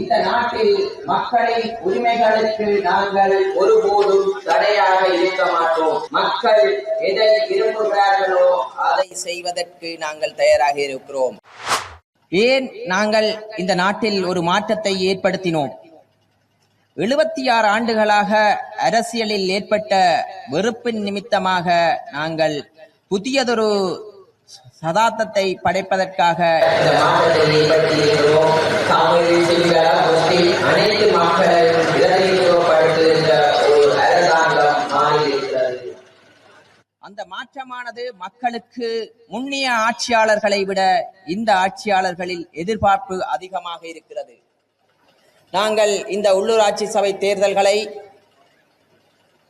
இந்த நாட்டில் மக்களின் உரிமைகளுக்கு நாங்கள் ஒருபோதும் தடையாக இருக்க மாட்டோம். மக்கள் எதை விரும்புகிறார்களோ அதை செய்வதற்கு நாங்கள் தயாராக இருக்கிறோம். ஏன் நாங்கள் இந்த நாட்டில் ஒரு மாற்றத்தை ஏற்படுத்தினோம்? எழுபத்தி ஆறு ஆண்டுகளாக அரசியலில் ஏற்பட்ட வெறுப்பின் நிமித்தமாக நாங்கள் புதியதொரு சதாப்தத்தை படைப்பதற்காக இந்த ஏற்படுத்தியிருக்கிறோம் அனைத்து ஒரு அரசாங்கம் மாறியிருக்கிறது. அந்த மாற்றமானது மக்களுக்கு முன்னிய ஆட்சியாளர்களை விட இந்த ஆட்சியாளர்களில் எதிர்பார்ப்பு அதிகமாக இருக்கிறது. நாங்கள் இந்த உள்ளூராட்சி சபை தேர்தல்களை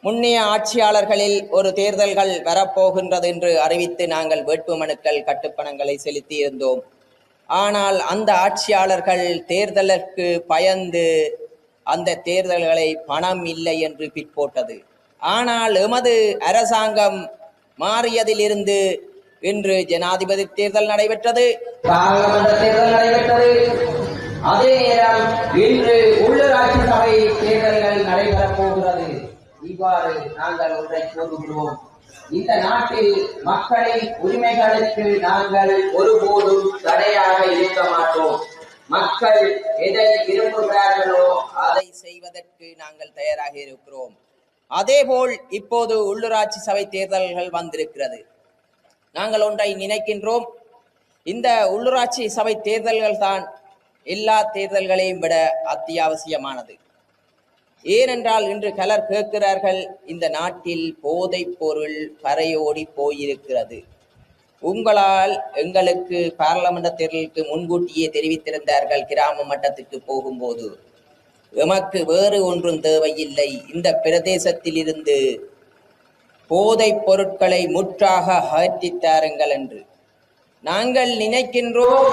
முன்னைய ஆட்சியாளர்களில் ஒரு தேர்தல்கள் வரப்போகின்றது என்று அறிவித்து நாங்கள் வேட்புமனுக்கள் கட்டுப்பணங்களை செலுத்தியிருந்தோம் ஆனால் அந்த ஆட்சியாளர்கள் தேர்தலுக்கு பயந்து அந்த தேர்தல்களை பணம் இல்லை என்று பிற்போட்டது. ஆனால் எமது அரசாங்கம் மாறியதிலிருந்து இன்று ஜனாதிபதி தேர்தல் நடைபெற்றது. பாராளுமன்ற தேர்தல் நடைபெற்றது. அதே நேரம் இன்று உள்ளூராட்சி சபை தேர்தல்கள் நடைபெறப் போகிறது. இவ்வாறு நாங்கள் ஒன்றை கூறுகிறோம். இந்த நாட்டில் மக்களின் உரிமைகளுக்கு நாங்கள் ஒருபோதும் தடையாக இருக்க மாட்டோம். மக்கள் எதை விரும்புகிறார்களோ அதை செய்வதற்கு நாங்கள் தயாராக இருக்கிறோம். அதேபோல் இப்போது உள்ளூராட்சி சபை தேர்தல்கள் வந்திருக்கிறது. நாங்கள் ஒன்றை நினைக்கின்றோம். இந்த உள்ளூராட்சி சபை தேர்தல்கள் தான் எல்லா தேர்தல்களையும் விட அத்தியாவசியமானது. ஏனென்றால் இன்று கலர் கேட்கிறார்கள் இந்த நாட்டில் போதைப் பொருள் கரையோடி போயிருக்கிறது. உங்களால் எங்களுக்கு பாராளுமன்ற தேர்தலுக்கு முன்கூட்டியே தெரிவித்திருந்தார்கள் கிராம மட்டத்துக்கு போகும்போது. எமக்கு வேறு ஒன்றும் தேவையில்லை. இந்த பிரதேசத்திலிருந்து போதைப் பொருட்களை முற்றாக அகற்றித் தாருங்கள் என்று. நாங்கள் நினைக்கின்றோம்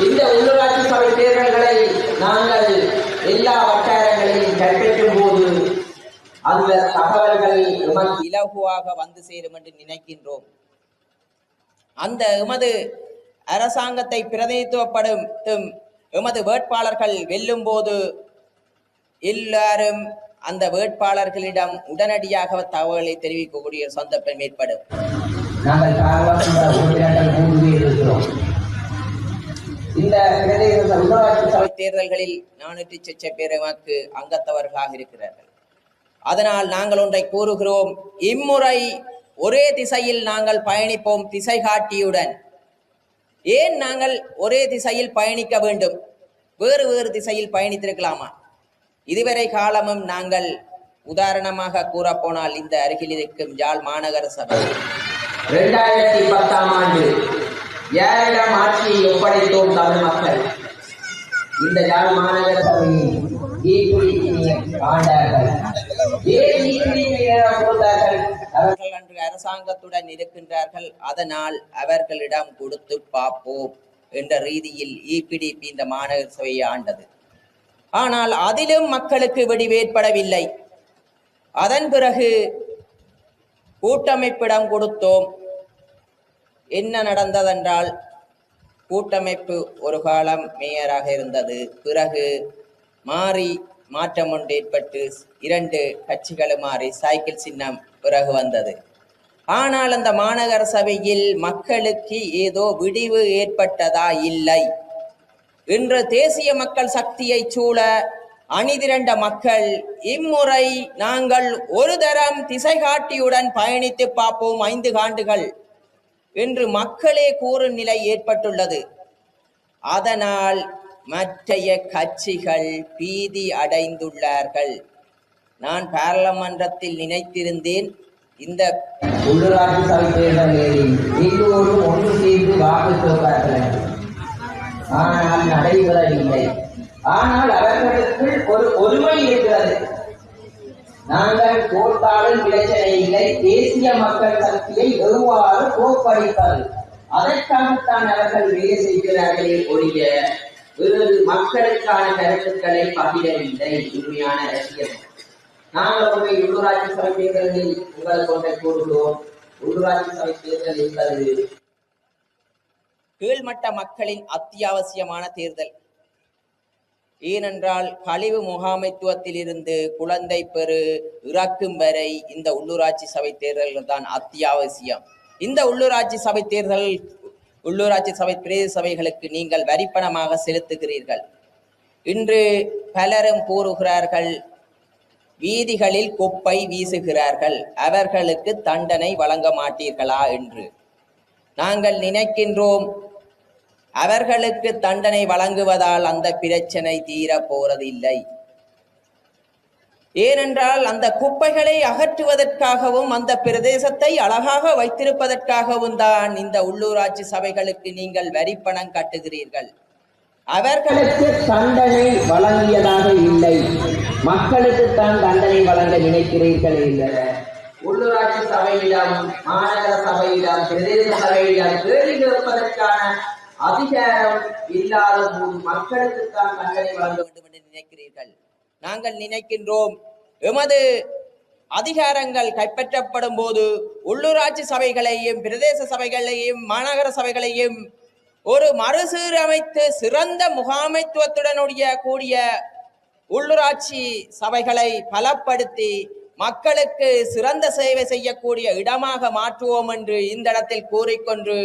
இந்த உள்ளூராட்சி சபை தேர்தல்களை நாங்கள் எல்லா கைப்பற்றும் போது அந்த தகவல்கள் எமக்கு இலகுவாக வந்து சேரும் என்று நினைக்கின்றோம். அந்த எமது அரசாங்கத்தை பிரதிநிதித்துவப்படும் எமது வேட்பாளர்கள் வெல்லும் போது எல்லாரும் அந்த வேட்பாளர்களிடம் உடனடியாக தகவலை தெரிவிக்கக்கூடிய சந்தர்ப்பம் ஏற்படும் நாங்கள் பாராளுமன்ற உறுப்பினர்கள் மூன்று பேர் இருக்கிறோம் இந்த பிரதேச உள்ளூராட்சி சபை சபை தேர்தல்களில் நானூற்றி சொச்ச பேர் எமக்கு அங்கத்தவர்களாக இருக்கிறார்கள். அதனால் நாங்கள் ஒன்றை கூறுகிறோம். இம்முறை ஒரே திசையில் நாங்கள் பயணிப்போம் திசை காட்டியுடன். ஏன் நாங்கள் ஒரே திசையில் பயணிக்க வேண்டும்? வேறு வேறு திசையில் பயணித்திருக்கலாமா? இதுவரை காலமும் நாங்கள் உதாரணமாக கூறப்போனால் இந்த அருகில் இருக்கும் யாழ் மாநகர சபை. இரண்டாயிரத்தி பத்தாம் ஆண்டு யாரிடம் ஆட்சியை ஒப்படைத்தோம் தமிழ் மக்கள். இந்த யாழ் மாநகர சபையை அவர்கள் அன்று அரசாங்கத்துடன் இருக்கின்றார்கள். அதனால் அவர்களிடம் கொடுத்து பார்ப்போம் என்ற ரீதியில் இபிடிபி இந்த மாநகர சபையை ஆண்டது. ஆனால் அதிலும் மக்களுக்கு வெடிவேற்படவில்லை. அதன் பிறகு கூட்டமைப்பிடம் கொடுத்தோம். என்ன நடந்ததென்றால் கூட்டமைப்பு ஒரு காலம் மேயராக இருந்தது. பிறகு மாறி மாற்றம் ஒன்று ஏற்பட்டு இரண்டு கட்சிகளும் மாறி சைக்கிள் சின்னம் பிறகு வந்தது. ஆனால் அந்த மாநகர சபையில் மக்களுக்கு ஏதோ விடிவு ஏற்பட்டதா? இல்லை. இன்று தேசிய மக்கள் சக்தியை சூழ அணிதிரண்ட மக்கள் இம்முறை நாங்கள் ஒரு தரம் திசை காட்டியுடன் பயணித்து பார்ப்போம் ஐந்து ஆண்டுகள் என்று மக்களே கூறும் நிலை ஏற்பட்டுள்ளது. அதனால் மற்றைய கட்சிகள் பீதி அடைந்துள்ளார்கள். நான் பாராளுமன்றத்தில் நினைத்திருந்தேன் இந்த உள்ளூராட்சி சபை தேர்தலில் எல்லோரும் ஒன்று சேர்ந்து வாக்கு கேட்பார்கள் ஆனால் நடைபெறவில்லை. ஆனால் அவர்களுக்குள் ஒரு ஒருமை இருக்கிறது. நாங்கள் போட்டாலும் பிரச்சனை இல்லை தேசிய மக்கள் சக்தியை எவ்வாறு தோற்கடிப்பது அதற்காகத்தான் அவர்கள் வேலை செய்கிறார்களே ஒழிய வேறு மக்களுக்கான கருத்துக்களை பகிரவில்லை உண்மையான அரசியல் நாங்கள் உண்மை உள்ளூராட்சி சபை தேர்தலில் உங்கள் கொண்டை கூறுகிறோம். உள்ளூராட்சி சபை தேர்தல் என்பது கீழ்மட்ட மக்களின் அத்தியாவசியமான தேர்தல். ஏனென்றால் கழிவு முகாமைத்துவத்திலிருந்து குழந்தை பெறு இறக்கும் வரை இந்த உள்ளூராட்சி சபை தேர்தல்கள் தான் அத்தியாவசியம். இந்த உள்ளூராட்சி சபை தேர்தல் உள்ளூராட்சி சபை பிரதேச சபைகளுக்கு நீங்கள் வரிப்பணமாக செலுத்துகிறீர்கள். இன்று பலரும் கூறுகிறார்கள் வீதிகளில் குப்பை வீசுகிறார்கள் அவர்களுக்கு தண்டனை வழங்க மாட்டீர்களா என்று. நாங்கள் நினைக்கின்றோம் அவர்களுக்கு தண்டனை வழங்குவதால் அந்த பிரச்சனை தீரப் போறதில்லை ஏனென்றால் அந்த குப்பைகளை அகற்றுவதற்காகவும் அந்த பிரதேசத்தை அழகாக வைத்திருப்பதற்காகவும் தான் இந்த உள்ளூராட்சி சபைகளுக்கு நீங்கள் வரிப்பணம் கட்டுகிறீர்கள். அவர்களுக்கு தண்டனை வழங்கியதாக இல்லை. மக்களுக்கு தான் தண்டனை வழங்க நினைக்கிறீர்கள் இல்லை. உள்ளூராட்சி சபையிடம் மாநகர சபையிடம் பிரதேச சபையிடம் கேள்வி கேட்பதற்கான அதிகாரம் இல்லாத போது மக்களுக்கு தான் தண்டனை வழங்க வேண்டும் என்று நினைக்கிறீர்கள். நாங்கள் நினைக்கின்றோம் எமது அதிகாரங்கள் கைப்பற்றப்படும் போது உள்ளூராட்சி சபைகளையும் பிரதேச சபைகளையும் மாநகர சபைகளையும் ஒரு மறுசீரமைத்து சிறந்த முகாமைத்துவத்துடனுடைய கூடிய உள்ளூராட்சி சபைகளை பலப்படுத்தி மக்களுக்கு சிறந்த சேவை செய்யக்கூடிய இடமாக மாற்றுவோம் என்று இந்த இடத்தில் கூறிக்கொண்டு